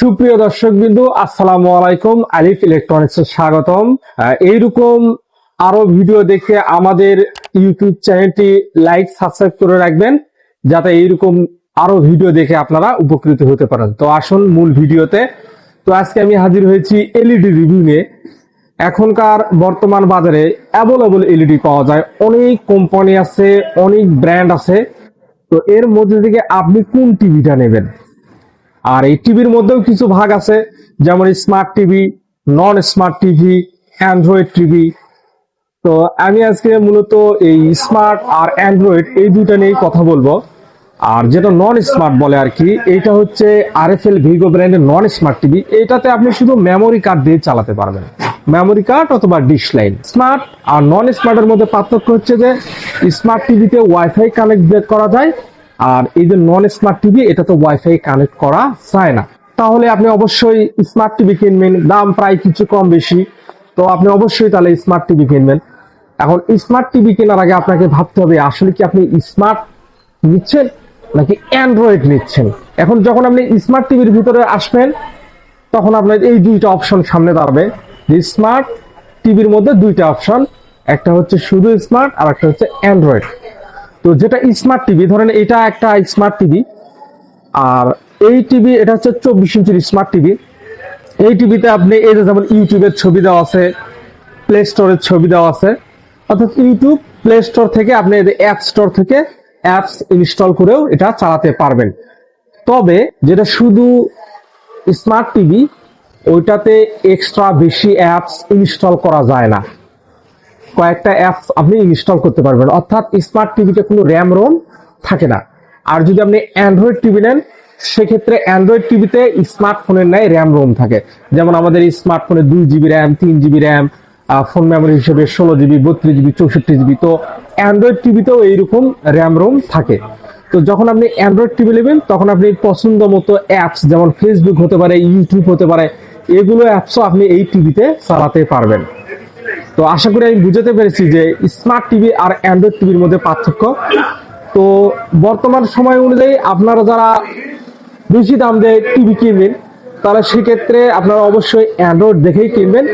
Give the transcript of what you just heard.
সুপ্রিয় দর্শক বিন্দু আসসালামু আলাইকুম। আলিফ ইলেকট্রনিক্স স্বাগতম। এইরকম আরও ভিডিও দেখে আমাদের ইউটিউব চ্যানেলটি লাইক, সাবস্ক্রাইব করে রাখবেন, যাতে এইরকম আরও ভিডিও দেখে আপনারা উপকৃত হতে পারেন। তো আসুন মূল ভিডিওতে। তো আজকে আমি হাজির হয়েছি এলইডি রিভিউ নিয়ে। এখনকার বর্তমান বাজারে অ্যাভেলেবল এলইডি পাওয়া যায়। অনেক কোম্পানি আছে, অনেক ব্র্যান্ড আছে। তো এর মধ্যে থেকে আপনি কোন টিভিটা নেবেন? আর এই টিভির মধ্যেও কিছু ভাগ আছে, যেমন smart TV non smart TV Android TV তো আমি আজকে মূলত এই স্মার্ট আর অ্যান্ড্রয়েড এই দুটো নিয়েই কথা বলব। আর যেটা নন স্মার্ট বলে আর কি এটা হচ্ছে আর এফ এল ভিগো ব্র্যান্ডের নন স্মার্ট টিভি এটাতে আপনি শুধু মেমোরি কার্ড দিয়ে চালাতে পারবেন। মেমোরি কার্ড অথবা ডিশ লাইন স্মার্ট আর নন স্মার্টের মধ্যে পার্থক্য হচ্ছে যে স্মার্ট টিভিতে ওয়াইফাই কানেক্ট করা যায় আর এই যে নন স্মার্ট টিভি এটা তো ওয়াইফাই কানেক্ট করা যায় না। তাহলে আপনি অবশ্যই স্মার্ট টিভি কিনবেন, দাম প্রায় কিছু কম বেশি। তো আপনি অবশ্যই তাহলে স্মার্ট টিভি কিনবেন। এখন স্মার্ট টিভি কেনার আগে আপনাকে ভাবতে হবে, আসলে কি আপনি স্মার্ট নিচ্ছেন নাকি অ্যান্ড্রয়েড নিচ্ছেন? এখন যখন আপনি স্মার্ট টিভির ভিতরে আসবেন, তখন আপনার এই দুইটা অপশন সামনে দাঁড়াবে। যে স্মার্ট টিভির মধ্যে দুইটা অপশন একটা হচ্ছে শুধু স্মার্ট আর একটা হচ্ছে অ্যান্ড্রয়েড তো যেটা স্মার্ট টিভি ধরেন এটা একটা স্মার্ট টিভি আর এই টিভি এটা হচ্ছে চব্বিশ ইঞ্চির স্মার্ট টিভি এই টিভিতে আপনি এই যে যেমন ইউটিউবের ছবি দেওয়া আছে প্লে স্টোরের ছবি দেওয়া আছে, অর্থাৎ ইউটিউব প্লে স্টোর থেকে আপনি অ্যাপ স্টোর থেকে অ্যাপস ইনস্টল করেও এটা চালাতে পারবেন। তবে যেটা শুধু স্মার্ট টিভি ওইটাতে এক্সট্রা বেশি অ্যাপস ইনস্টল করা যায় না। কয়েকটা অ্যাপস আপনি ইনস্টল করতে পারবেন। অর্থাৎ স্মার্ট টিভিতে কোনো র্যাম রোম থাকে না। আর যদি আপনি অ্যান্ড্রয়েড টিভি নেন, সেক্ষেত্রে অ্যান্ড্রয়েড টিভিতে স্মার্টফোনের ন্যায় র্যাম রোম থাকে। যেমন আমাদের স্মার্টফোনে দুই জিবি র্যাম তিন জিবি র্যাম ফোন মেমোরি হিসেবে ষোলো জিবি বত্রিশ জিবি চৌষট্টি জিবি তো অ্যান্ড্রয়েড টিভিতেও এইরকম র্যাম রোম থাকে। তো যখন আপনি অ্যান্ড্রয়েড টিভি নেবেন, তখন আপনি পছন্দ মতো অ্যাপস যেমন ফেসবুক হতে পারে ইউটিউব হতে পারে, এগুলো অ্যাপসও আপনি এই টিভিতে চালাতে পারবেন। তো আশা করি আমি বুঝাতে পেরেছি যে স্মার্ট টিভি আর অ্যান্ড্রয়েড টিভির মধ্যে পার্থক্য। তো বর্তমান সময় অনুযায়ী আপনারা যারা বেশি দাম দিয়ে টিভি কিনবেন, তারা সেক্ষেত্রে আপনারা অবশ্যই অ্যান্ড্রয়েড দেখেই কিনবেন।